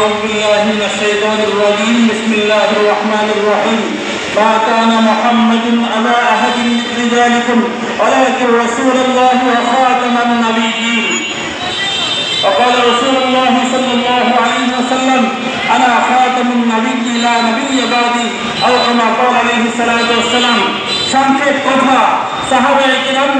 أعوذ بالله من الشيطان الرجيم. بسم الله الرحمن الرحيم. ما كان محمد على أحد من رجالكم ولكن رسول الله وخاتم النبيين. وقال رسول الله صلى الله عليه وسلم أنا خاتم النبي لا نبي بعدي. أو كما قال عليه الصلاة والسلام সংক্ষেপ কথা সাহাবায়ে কিরাম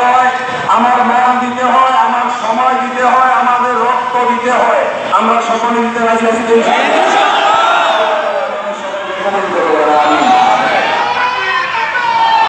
হয়, আমার মান দিতে হয়, আমার সময় দিতে হয়, আমাদের রক্ত দিতে হয় আমরা সকলে দিতে রাজি আছি?